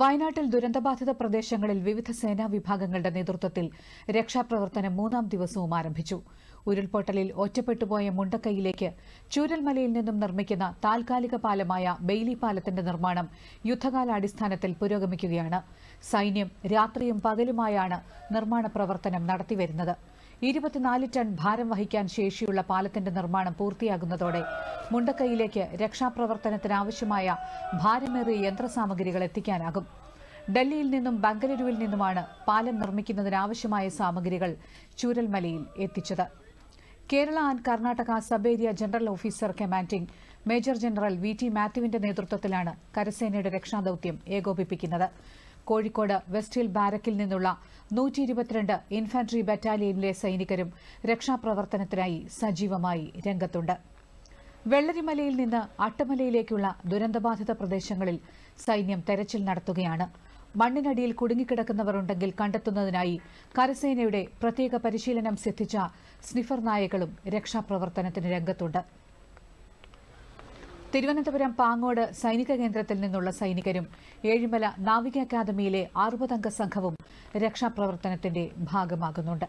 വയനാട്ടിൽ ദുരന്തബാധിത പ്രദേശങ്ങളിൽ വിവിധ സേനാ വിഭാഗങ്ങളുടെ നേതൃത്വത്തിൽ രക്ഷാപ്രവർത്തനം മൂന്നാം ദിവസവും ആരംഭിച്ചു. ഉരുൾപൊട്ടലിൽ ഒറ്റപ്പെട്ടുപോയ മുണ്ടക്കൈയിലേക്ക് ചൂരൽമലയിൽ നിന്നും നിർമ്മിക്കുന്ന താൽക്കാലിക പാലമായ ബെയ്ലി പാലത്തിന്റെ നിർമ്മാണം യുദ്ധകാലാടിസ്ഥാനത്തിൽ പുരോഗമിക്കുകയാണ്. സൈന്യം രാത്രിയും പകലുമായാണ് നിർമ്മാണ പ്രവർത്തനം നടത്തിവരുന്നത്. ഇരുപത്തിനാല് ടൺ ഭാരം വഹിക്കാൻ ശേഷിയുള്ള പാലത്തിന്റെ നിർമ്മാണം പൂർത്തിയാകുന്നതോടെ മുണ്ടക്കൈയിലേക്ക് രക്ഷാപ്രവർത്തനത്തിനാവശ്യമായ ഭാരമേറിയ യന്ത്രസാമഗ്രികൾ എത്തിക്കാനാകും. ഡൽഹിയിൽ നിന്നും ബംഗലൂരുവിൽ നിന്നുമാണ് പാലം നിർമ്മിക്കുന്നതിനാവശ്യമായ സാമഗ്രികൾ ചൂരൽമലയിൽ എത്തിച്ചത്. Kerala and Karnataka sub area general officer commanding major general V T മാത്യുവിന്റെ നേതൃത്വത്തിലാണ് കരസേനയുടെ രക്ഷാദൌത്യം ഏകോപിപ്പിക്കുന്നത്. കോഴിക്കോട് വെസ്റ്റ് ഹിൽ ബാരക്കിൽ നിന്നുള്ള നൂറ്റി ഇരുപത്തിരണ്ട് ഇൻഫാൻട്രി ബറ്റാലിയനിലെ സൈനികരും രക്ഷാപ്രവർത്തനത്തിനായി സജീവമായി രംഗത്തുണ്ട്. വെള്ളരിമലയിൽ നിന്ന് അട്ടമലയിലേക്കുള്ള ദുരന്തബാധിത പ്രദേശങ്ങളിൽ സൈന്യം തെരച്ചിൽ നടത്തുകയാണ്. മണ്ണിനടിയിൽ കുടുങ്ങിക്കിടക്കുന്നവർ ഉണ്ടെങ്കിൽ കണ്ടെത്തുന്നതിനായി കരസേനയുടെ പ്രത്യേക പരിശീലനം സിദ്ധിച്ച സ്നിഫർ നായകളും രക്ഷാപ്രവർത്തനത്തിന് രംഗത്തുണ്ട്. തിരുവനന്തപുരം പാങ്ങോട് സൈനിക കേന്ദ്രത്തിൽ നിന്നുള്ള സൈനികരും ഏഴിമല നാവിക അക്കാദമിയിലെ അറുപതംഗ സംഘവും രക്ഷാപ്രവർത്തനത്തിന്റെ ഭാഗമാകുന്നുണ്ട്.